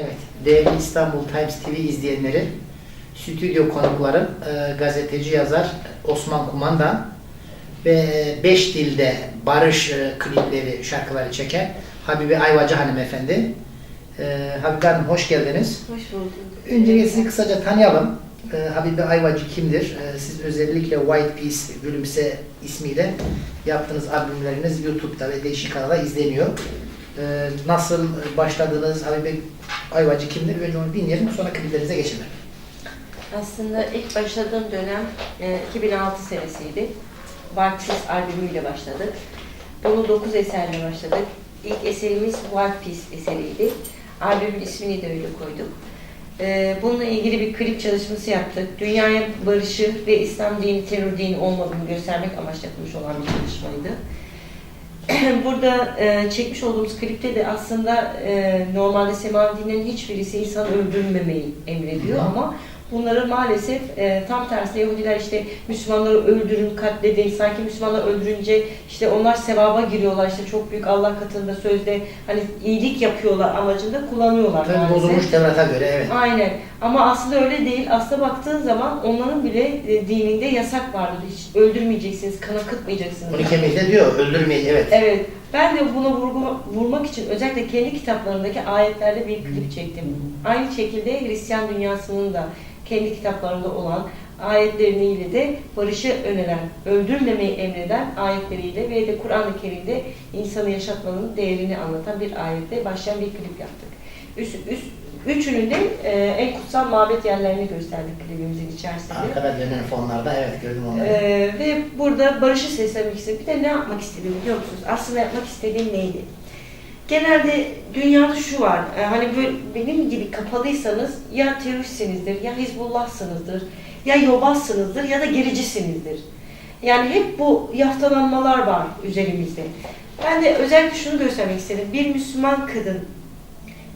Evet, değerli İstanbul Times TV izleyenleri, stüdyo konuklarım, e, gazeteci yazar Osman Kumandan ve beş dilde barış e, klipleri, şarkıları çeken Habibe Ayvacı hanımefendi. E, Habibe Hanım hoş geldiniz. Hoş bulduk. Öncelikle sizi kısaca tanıyalım. E, Habibe Ayvacı kimdir? E, siz özellikle White Peace, Gülümse ismiyle yaptığınız albümleriniz YouTube'da ve değişik kanalda izleniyor. E, nasıl başladınız? Habibe Ayvacı kimdir? Önce onu dinleyelim, sonra kliplerinize geçelim. Aslında ilk başladığım dönem e, 2006 senesiydi. Barksiz albümüyle başladık. Bunu 9 eserle başladık. İlk eserimiz Wild Peace eseriydi. Albümün ismini de öyle koyduk. E, Bununla ilgili bir klip çalışması yaptık. Dünyaya barışı ve İslam dini terör dini olmadığını göstermek amaçlı olan bir çalışmaydı. Burada e, çekmiş olduğumuz klipte de aslında e, normalde semavi dinlerin hiçbirisi insan öldürmemeyi emrediyor ama bunları maalesef e, tam tersine Yahudiler işte Müslümanları öldürün, katledin, sanki Müslümanlar öldürünce işte onlar sevaba giriyorlar işte çok büyük Allah katında sözde hani iyilik yapıyorlar amacında kullanıyorlar Tabii maalesef. bozulmuş Tevrat'a göre evet. Aynen. Ama aslında öyle değil. Aslında baktığın zaman onların bile e, dininde yasak vardır. Hiç öldürmeyeceksiniz, kan akıtmayacaksınız. 12 Eylül'de diyor öldürmeyin evet. Evet. Ben de buna vurgu, vurmak için özellikle kendi kitaplarındaki ayetlerle bir klip çektim. Aynı şekilde Hristiyan dünyasının da kendi kitaplarında olan ayetleriyle de barışı öneren, öldürmemeyi emreden ayetleriyle ve de Kur'an-ı Kerim'de insanı yaşatmanın değerini anlatan bir ayetle başlayan bir klip yaptık. Üst, üst, üçünün de e, en kutsal mabet yerlerini gösterdik klibimizin içerisinde. Arkada dönen fonlarda evet gördüm onları. Ee, ve burada barışı seslemek istedim. Bir de ne yapmak istedim biliyor musunuz? Aslında yapmak istediğim neydi? Genelde dünyada şu var, e, hani böyle benim gibi kapalıysanız ya teröristsinizdir, ya Hizbullah'sınızdır, ya yobazsınızdır ya da gericisinizdir. Yani hep bu yaftalanmalar var üzerimizde. Ben de özellikle şunu göstermek istedim. Bir Müslüman kadın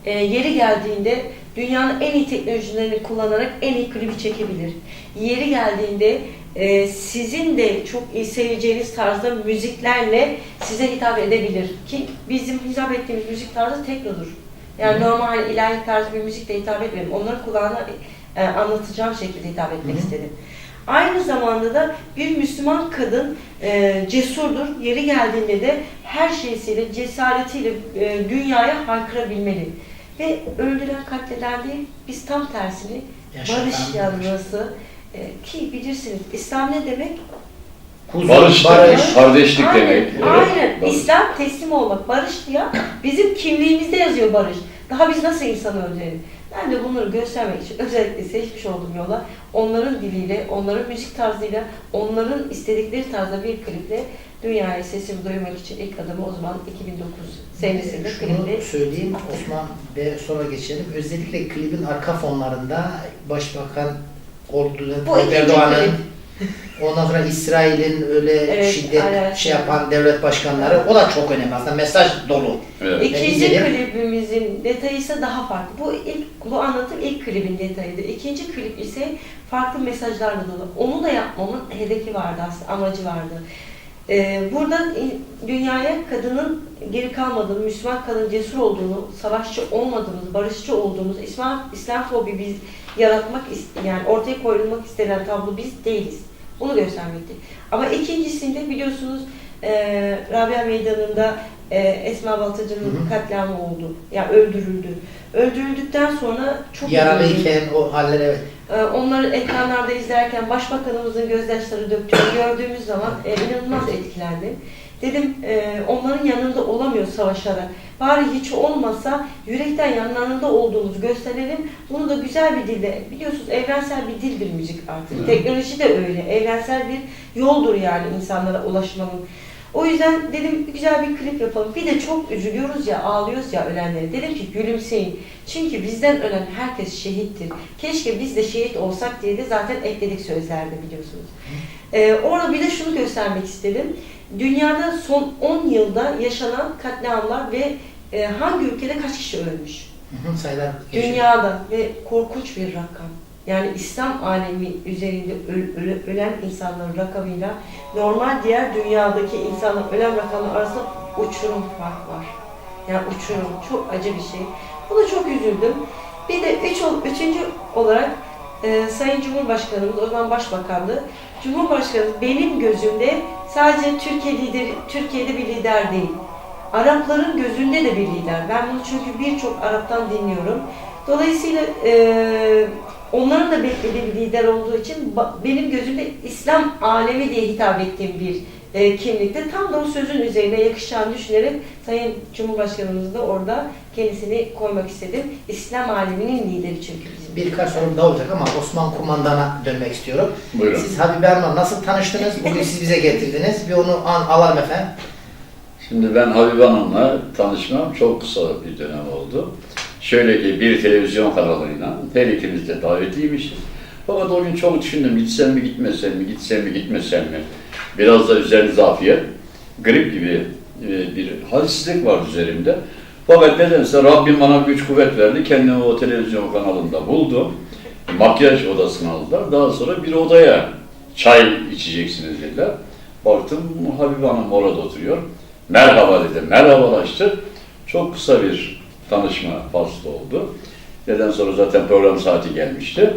e, yeri geldiğinde dünyanın en iyi teknolojilerini kullanarak en iyi klibi çekebilir. Yeri geldiğinde e, sizin de çok seveceğiniz tarzda müziklerle size hitap edebilir. Ki bizim hitap ettiğimiz müzik tarzı teknodur. Yani Hı hı. normal ilahi tarzı bir müzikle hitap etmedim. Onların kulağına e, anlatacağım şekilde hitap etmek Hı hı. istedim. Aynı zamanda da bir Müslüman kadın e, cesurdur. Yeri geldiğinde de her şeysiyle, cesaretiyle e, dünyaya haykırabilmeli. Ve öldüren, katleden değil, biz tam tersini Yaşatan barış yanlısı ki bilirsiniz İslam ne demek? Huzur, Barış demek, kardeşlik Aynen, demek. Evet, aynen. barış. İslam teslim olmak, barış ya bizim kimliğimizde yazıyor barış. Daha biz nasıl insanı öldürelim? Ben de bunları göstermek için özellikle seçmiş olduğum yola onların diliyle, onların müzik tarzıyla, onların istedikleri tarzda bir kliple dünyaya sesimi duyurmak için ilk adımı o zaman 2009 senesinde Şunu klipte söyleyeyim Osman ve sonra geçelim. Özellikle klibin arka fonlarında Başbakan olduğu Bu Erdoğan'ın ondan sonra İsrail'in öyle Evet, şiddet aynen. şey yapan devlet başkanları o da çok önemli aslında mesaj dolu. Evet. İkinci klibimizin detayı ise daha farklı. Bu ilk bu anlatım ilk klibin detayıydı. İkinci klip ise farklı mesajlarla dolu. Onu da yapmamın hedefi vardı aslında, amacı vardı. Ee, burada dünyaya kadının geri kalmadığını, Müslüman kadın cesur olduğunu, savaşçı olmadığımız, barışçı olduğumuz, İslam İslamofobi biz yaratmak yani ortaya koyulmak istenen tablo biz değiliz. Bunu göstermekti. Ama ikincisinde biliyorsunuz e, Rabia Meydanı'nda e, Esma Baltacı'nın katliamı oldu. Yani öldürüldü. Öldürüldükten sonra çok. Yaralıyken o haller evet. Ee, Onları ekranlarda izlerken başbakanımızın gözyaşları döktüğünü gördüğümüz zaman e, inanılmaz etkilendim. Dedim e, onların yanında olamıyor savaşarak. Bari hiç olmasa yürekten yanlarında olduğumuzu gösterelim. Bunu da güzel bir dille, biliyorsunuz evrensel bir dildir müzik artık. Teknoloji de öyle. Evrensel bir yoldur yani insanlara ulaşmanın. O yüzden dedim güzel bir klip yapalım. Bir de çok üzülüyoruz ya, ağlıyoruz ya ölenlere. Dedim ki gülümseyin. Çünkü bizden ölen herkes şehittir. Keşke biz de şehit olsak diye de zaten ekledik sözlerde biliyorsunuz. Ee, orada bir de şunu göstermek istedim. Dünyada son 10 yılda yaşanan katliamlar ve e, hangi ülkede kaç kişi ölmüş? Hı hı, sayılar. Dünyada ve korkunç bir rakam. Yani İslam alemi üzerinde öl- öle- ölen insanların rakamıyla normal diğer dünyadaki insanların ölen rakamlar arasında uçurum fark var. Yani uçurum çok acı bir şey. Buna çok üzüldüm. Bir de üç, üçüncü olarak e, Sayın Cumhurbaşkanımız, o zaman Başbakanlığı, Cumhurbaşkanımız benim gözümde sadece Türkiye lideri, Türkiye'de bir lider değil. Arapların gözünde de bir lider. Ben bunu çünkü birçok Arap'tan dinliyorum. Dolayısıyla e, onların da beklediği bir lider olduğu için benim gözümde İslam alemi diye hitap ettiğim bir e, kimlikte tam da o sözün üzerine yakışacağını düşünerek Sayın Cumhurbaşkanımız da orada kendisini koymak istedim. İslam aleminin lideri çünkü bizim. Birkaç sorum daha olacak ama Osman Kumandan'a dönmek istiyorum. Buyurun. Siz Habibe Hanım'la nasıl tanıştınız? Bugün siz bize getirdiniz. Bir onu an, alalım efendim. Şimdi ben Habibe Hanım'la tanışmam çok kısa bir dönem oldu. Şöyle ki bir televizyon kanalıyla her ikimiz de davetliymişiz. Fakat o gün çok düşündüm gitsem mi gitmesem mi, gitsem mi gitmesem mi. Biraz da üzerinde zafiyet, grip gibi e, bir halsizlik var üzerimde. Fakat nedense Rabbim bana güç kuvvet verdi. Kendimi o televizyon kanalında buldum. Makyaj odasına aldılar. Daha sonra bir odaya çay içeceksiniz dediler. Baktım Habibe Hanım orada oturuyor. Merhaba dedim. Merhabalaştık. Çok kısa bir tanışma faslı oldu. Neden sonra zaten program saati gelmişti.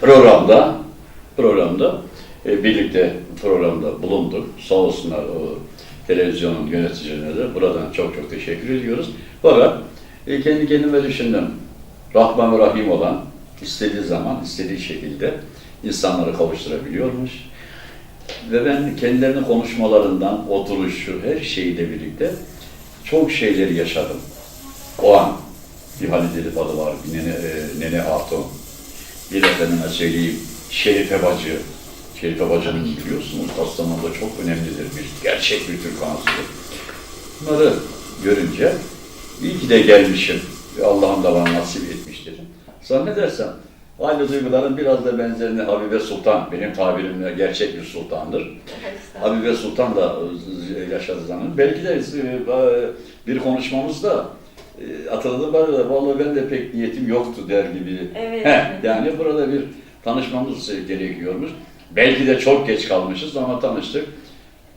Programda programda e, birlikte programda bulunduk. Sağ olsunlar o televizyonun yöneticilerine de buradan çok çok teşekkür ediyoruz. Fakat e, kendi kendime düşündüm. Rahman ve Rahim olan istediği zaman, istediği şekilde insanları kavuşturabiliyormuş. Ve ben kendilerinin konuşmalarından, oturuşu, her şeyle birlikte çok şeyleri yaşadım. O an bir Halid Edip adı var, bir Nene, e, Nene Hatun, bir efendime söyleyeyim Şerife Bacı. Şerife Bacı'nın biliyorsunuz Kastamonu'da çok önemlidir, bir gerçek bir Türk anasıdır. Bunları görünce iyi ki de gelmişim. Allah'ım da bana nasip etmiştir. Zannedersem aynı duyguların biraz da benzerini Habibe Sultan, benim tabirimle gerçek bir sultandır. Habibe Sultan da e, yaşadı zannediyorum. Belki de e, bir konuşmamızda e, bana da vallahi ben de pek niyetim yoktu der gibi. Evet. Heh, yani burada bir tanışmamız gerekiyormuş. Belki de çok geç kalmışız ama tanıştık.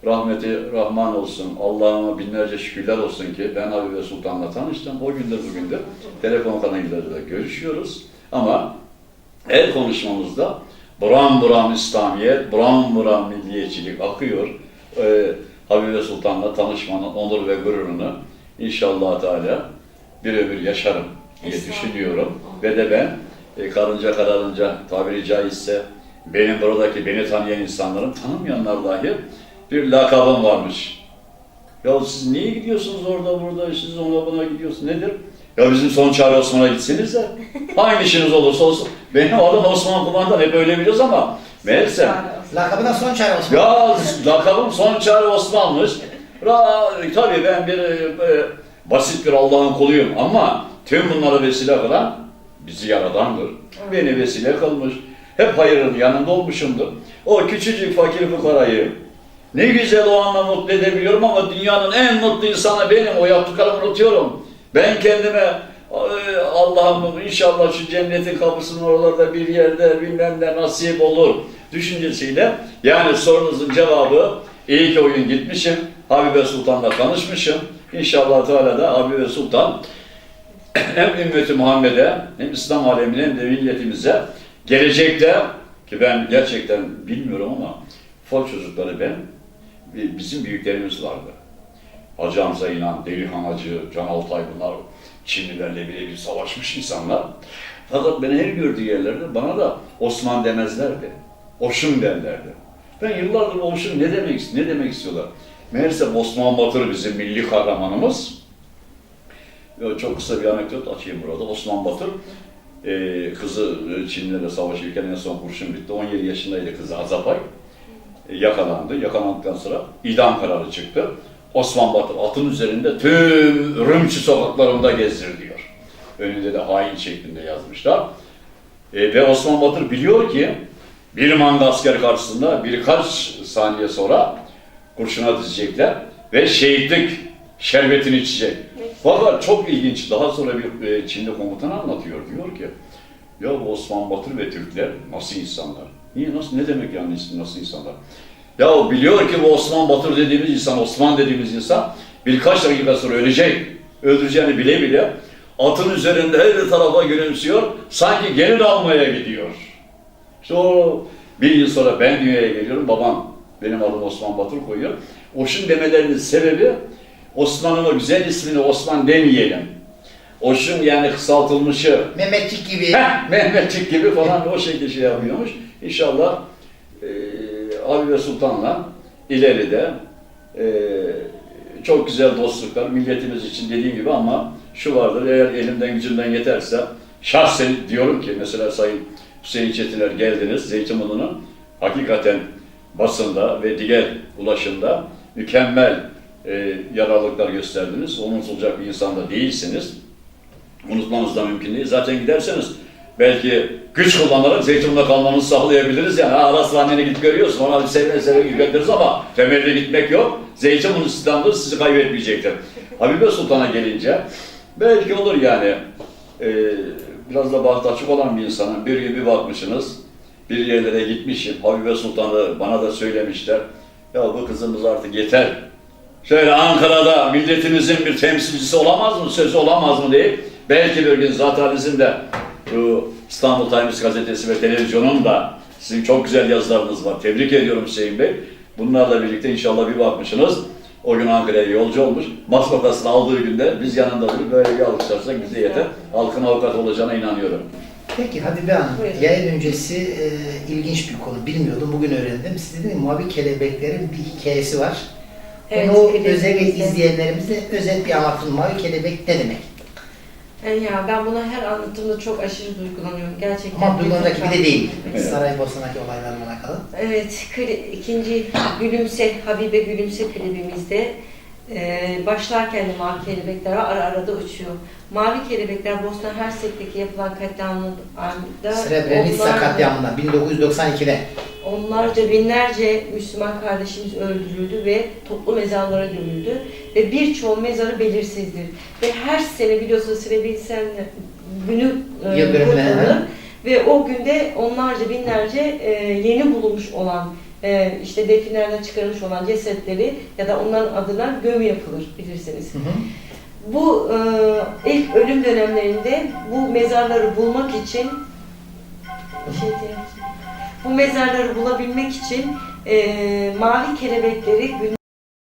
Rahmeti Rahman olsun, Allah'ıma binlerce şükürler olsun ki ben Habibe Sultan'la tanıştım. O gündür bugündür telefon kanalıyla görüşüyoruz. Ama her konuşmamızda buram buram İslamiyet, buram buram milliyetçilik akıyor. Ee, Habibe Sultan'la tanışmanın onur ve gururunu inşallah Teala bir ömür yaşarım diye düşünüyorum. Ve de ben e, karınca kararınca tabiri caizse benim buradaki beni tanıyan insanların tanımayanlar dahi bir lakabım varmış. Ya siz niye gidiyorsunuz orada burada, siz ona buna gidiyorsunuz, nedir? Ya bizim son çare Osman'a gitseniz de hangi işiniz olursa olsun. Benim adım Osman Kumandan hep öyle biliyoruz ama meğerse Lakabına son çare Osman. ya lakabım son çare Osman'mış. Ra, tabii ben bir e, e, basit bir Allah'ın kuluyum ama tüm bunlara vesile kılan bizi yaradandır. Beni vesile kılmış. Hep hayırın yanında olmuşumdur. O küçücük fakir fukarayı ne güzel o anla mutlu edebiliyorum ama dünyanın en mutlu insanı benim. O yaptıklarımı unutuyorum. Ben kendime Allah'ım inşallah şu cennetin kapısının oralarda bir yerde bilmem ne nasip olur düşüncesiyle yani sorunuzun cevabı iyi ki o gün gitmişim. Habibe Sultan'la tanışmışım. İnşallah Teala da Habibe Sultan hem ümmeti Muhammed'e hem İslam alemine hem de milletimize gelecekte ki ben gerçekten bilmiyorum ama ufak çocukları ben bizim büyüklerimiz vardı. Hacı Hamza İnan, Delihan Hacı, Can Altay bunlar Çinlilerle birebir savaşmış insanlar. Fakat beni her gördüğü yerlerde bana da Osman demezlerdi. Oşun derlerdi. Ben yıllardır Oşun ne demek ne demek istiyorlar? Meğerse Osman Batır bizim milli kahramanımız. Çok kısa bir anekdot açayım burada. Osman Batır e, kızı e, Çinlilerle savaşırken en son kurşun bitti. 17 yaşındaydı kızı Azapay. E, yakalandı. Yakalandıktan sonra idam kararı çıktı. Osman Batır atın üzerinde tüm Rümçü sokaklarında gezdiriliyor. Önünde de hain şeklinde yazmışlar. E, ve Osman Batır biliyor ki bir manga asker karşısında birkaç saniye sonra kurşuna dizecekler ve şehitlik şerbetini içecek. Fakat çok ilginç. Daha sonra bir e, Çinli komutan anlatıyor. Diyor ki ya bu Osman Batır ve Türkler nasıl insanlar? Niye nasıl ne demek yani nasıl insanlar? Ya biliyor ki bu Osman Batır dediğimiz insan, Osman dediğimiz insan birkaç dakika sonra ölecek. Öldüreceğini bile bile Atın üzerinde her tarafa gülümsüyor. Sanki gelin almaya gidiyor. İşte o bir yıl sonra ben dünyaya geliyorum. Babam benim adım Osman Batur koyuyor. Oşun demelerinin sebebi Osman'ın o güzel ismini Osman demeyelim. Oşun yani kısaltılmışı Mehmetçik gibi. Heh, Mehmetçik gibi falan o şekilde şey yapıyormuş. İnşallah e, Habibe Sultan'la ileride e, çok güzel dostluklar milletimiz için dediğim gibi ama şu vardır eğer elimden gücümden yeterse şahsen diyorum ki mesela Sayın Hüseyin Çetiner geldiniz Zeytinburnu'nun hakikaten basında ve diğer ulaşımda mükemmel e, yararlılıklar gösterdiniz. Unutulacak bir insan da değilsiniz unutmanız da mümkün değil. Zaten giderseniz belki güç kullanarak Zeytinburnu'da kalmanızı sağlayabiliriz. Yani ha, ara sıra anneni gidip görüyorsun, ona bir sevme sevme göndeririz ama temelde gitmek yok. Zeytinburnu İslam'da sizi kaybetmeyecektir. Habibe Sultan'a gelince belki olur yani. Ee, biraz da bahtı açık olan bir insanın bir gün bir bakmışsınız, bir yerlere gitmişim. Habibe Sultan'ı bana da söylemişler. Ya bu kızımız artık yeter. Şöyle Ankara'da milletimizin bir temsilcisi olamaz mı, sözü olamaz mı deyip belki bir gün zaten bizim de bu İstanbul Times gazetesi ve televizyonun da sizin çok güzel yazılarınız var. Tebrik ediyorum Hüseyin Bey. Bunlarla birlikte inşallah bir bakmışsınız. O gün Ankara'ya yolcu olmuş. Masmakasını aldığı günde biz yanında durup böyle bir alkışlarsak bize yeter. Halkın avukat olacağına inanıyorum. Peki Habibe Hanım, Buyurun. yayın öncesi e, ilginç bir konu. Bilmiyordum, bugün öğrendim. Sizin Mavi Kelebeklerin bir hikayesi var. Evet, Onu özellikle izleyenlerimize özet bir anlatın. Mavi Kelebek ne demek? Yani ya ben buna her anlattığımda çok aşırı duygulanıyorum. Gerçekten. Ama duygulandaki bir de değil. Evet. Saraybosna'daki olaylarla alakalı. Evet, kli- ikinci Gülümse, Habibe Gülümse klibimizde e, başlarken de mavi kelebekler ara ara da uçuyor. Mavi kelebekler Bosna Hersek'teki yapılan katliamda Srebrenica katliamında 1992'de. onlarca binlerce Müslüman kardeşimiz öldürüldü ve toplu mezarlara gömüldü ve birçoğu mezarı belirsizdir. Ve her sene biliyorsunuz Srebrenica günü e. Ve o günde onlarca binlerce e, yeni bulunmuş olan e, işte definlerden çıkarılmış olan cesetleri ya da onların adına gömü yapılır bilirsiniz. Hı hı. Bu e, ilk ölüm dönemlerinde bu mezarları bulmak için şey diyeyim. bu mezarları bulabilmek için e, mavi kelebekleri gün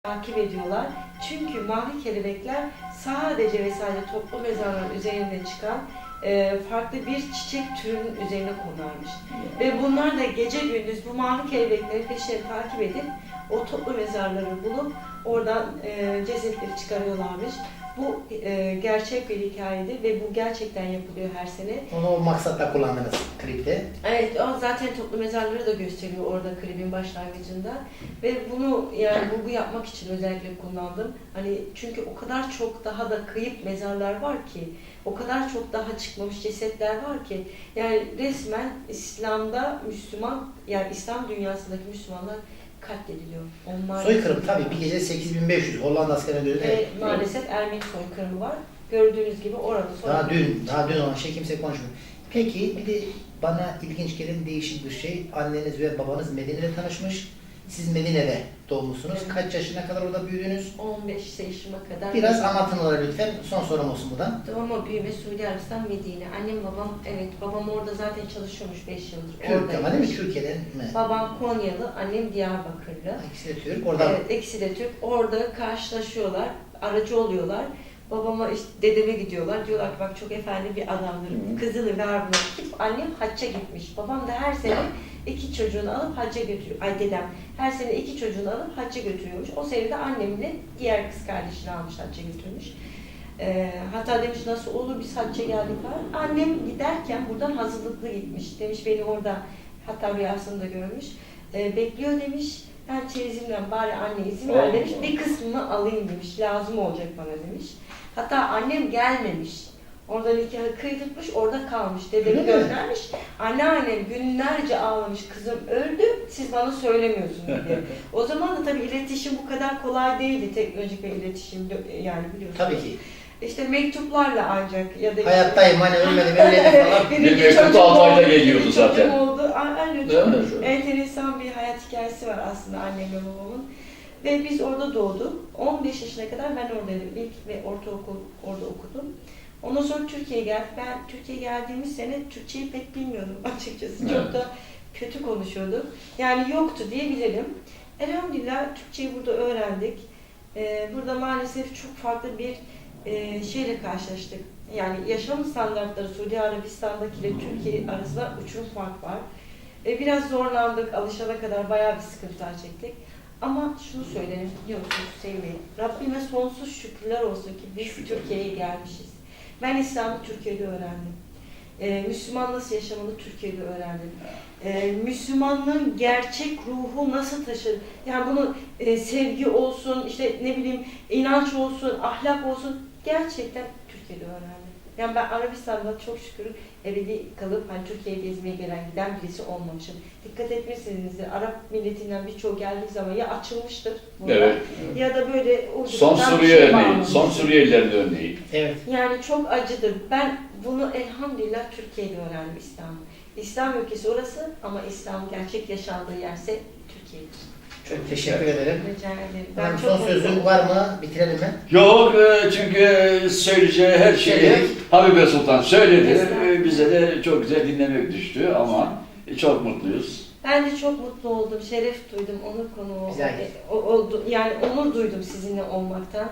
takip ediyorlar. Çünkü mavi kelebekler sadece ve sadece toplu mezarların üzerinde çıkan e, farklı bir çiçek türünün üzerine konarmış. Ve bunlar da gece gündüz bu mavi kelebekleri peşine takip edip o toplu mezarları bulup oradan e, cesetleri çıkarıyorlarmış. Bu e, gerçek bir hikayedir ve bu gerçekten yapılıyor her sene. Onu o maksatla kullandınız klipte. Evet, o zaten toplu mezarları da gösteriyor orada klibin başlangıcında. Ve bunu yani vurgu yapmak için özellikle kullandım. Hani çünkü o kadar çok daha da kayıp mezarlar var ki, o kadar çok daha çıkmamış cesetler var ki. Yani resmen İslam'da Müslüman, yani İslam dünyasındaki Müslümanlar katlediliyor. Onlar Soykırım tabii bir gece 8500 Hollanda askerine dönüyor. Ve maalesef Ermeni soykırımı var. Gördüğünüz gibi orada Daha soykırım. dün, daha dün olan şey kimse konuşmuyor. Peki bir de bana ilginç gelen değişik bir şey. Anneniz ve babanız Medine'de tanışmış. Siz Medine'de doğmuşsunuz. Evet. Kaç yaşına kadar orada büyüdünüz? 15 yaşıma kadar. Biraz anlatın lütfen. Son sorum olsun buradan. Doğma büyüme Suudi Arabistan Medine. Annem babam evet babam orada zaten çalışıyormuş 5 yıldır. Türk ama değil mi? Oradaymış. Türkiye'den mi? Babam Konyalı, annem Diyarbakırlı. İkisi de Türk. Oradan Evet, ikisi de Türk. Orada karşılaşıyorlar, aracı oluyorlar. Babama işte dedeme gidiyorlar. Diyorlar ki bak çok efendi bir adamdır. Kızını ver buna. Gidip annem hacca gitmiş. Babam da her sene iki çocuğunu alıp hacca götürüyor. Ay dedem her sene iki çocuğunu alıp hacca götürüyormuş. O sene de annemle diğer kız kardeşini almış hacca götürmüş. Ee, hatta demiş nasıl olur biz hacca geldik falan. Annem giderken buradan hazırlıklı gitmiş. Demiş beni orada hatta rüyasında görmüş. Ee, bekliyor demiş. Ben çeyizimden bari anne izin ver demiş. Bir kısmını alayım demiş. Lazım olacak bana demiş. Hatta annem gelmemiş. Orada nikahı kıydırmış, orada kalmış. Dedemi göndermiş. Anneannem günlerce ağlamış. Kızım öldü, siz bana söylemiyorsunuz diye. O zaman da tabii iletişim bu kadar kolay değildi. Teknolojik ve iletişim yani biliyorsunuz. tabii ki. İşte mektuplarla ancak ya da Hayattayım hani ölmedim evlendim falan. Bir mektup altı ayda oldu, geliyordu zaten. oldu. A- Aynı Değil çok enteresan bir hayat hikayesi var aslında annemle babamın. Ve biz orada doğduk. 15 yaşına kadar ben oradaydım. İlk ve ortaokul orada okudum. Ondan sonra Türkiye'ye geldik. Ben Türkiye'ye geldiğimiz sene Türkçeyi pek bilmiyordum açıkçası. Çok Evet. da kötü konuşuyorduk. Yani yoktu diyebilirim. Elhamdülillah Türkçeyi burada öğrendik. Ee, burada maalesef çok farklı bir e, şeyle karşılaştık. Yani yaşam standartları Suudi Arabistan'daki ile Türkiye arasında uçurum fark var. E, biraz zorlandık, alışana kadar bayağı bir sıkıntılar çektik. Ama şunu söylerim, biliyor musunuz Hüseyin Bey? Rabbime sonsuz şükürler olsun ki biz. Türkiye'ye gelmişiz. Ben İslam'ı Türkiye'de öğrendim. E, Müslüman nasıl yaşamalı Türkiye'de öğrendim. E, Müslümanlığın gerçek ruhu nasıl taşır? Yani bunu e, sevgi olsun, işte ne bileyim inanç olsun, ahlak olsun gerçekten Türkiye'de öğrendim. Yani ben Arabistan'da çok şükür ebedi kalıp hani Türkiye'ye gezmeye gelen giden birisi olmamışım. Dikkat etmişsinizdir Arap milletinden birçoğu geldiği zaman ya açılmıştır burada Evet. ya da böyle Son ucundan bir Suriye şey örneği, son Suriyelilerin örneği. Evet. Yani çok acıdır. Ben bunu elhamdülillah Türkiye'de öğrendim İslam'ı. İslam ülkesi orası ama İslam gerçek yaşandığı yerse Türkiye'dir. Çok teşekkür ederim. Rica ederim. Ben çok son mutluyum. sözün var mı? Bitirelim mi? Yok e, çünkü söyleyeceği her şeyi Söyledik. Habibe Sultan söyledi. E, Bize de çok güzel dinlemek düştü ama çok mutluyuz. Ben de çok mutlu oldum, şeref duydum, onur konu Güzel. e, o- oldu. Yani onur duydum sizinle olmaktan.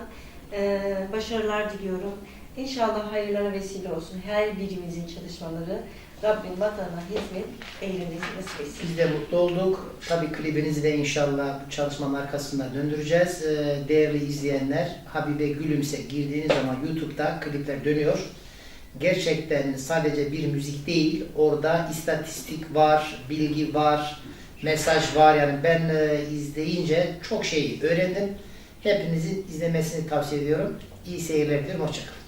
Ee, başarılar diliyorum. İnşallah hayırlara vesile olsun her birimizin çalışmaları. Rabbim vatana hizmet eylemesi nasip etsin. Biz de mutlu olduk. Tabii klibinizi de inşallah bu çalışmanın arkasında döndüreceğiz. Ee, Değerli izleyenler, Habibe Gülümse girdiğiniz zaman YouTube'da klipler dönüyor. Gerçekten sadece bir müzik değil, orada istatistik var, bilgi var, mesaj var. Yani ben e, izleyince çok şey öğrendim. Hepinizin izlemesini tavsiye ediyorum. İyi seyirler diliyorum. Hoşçakalın.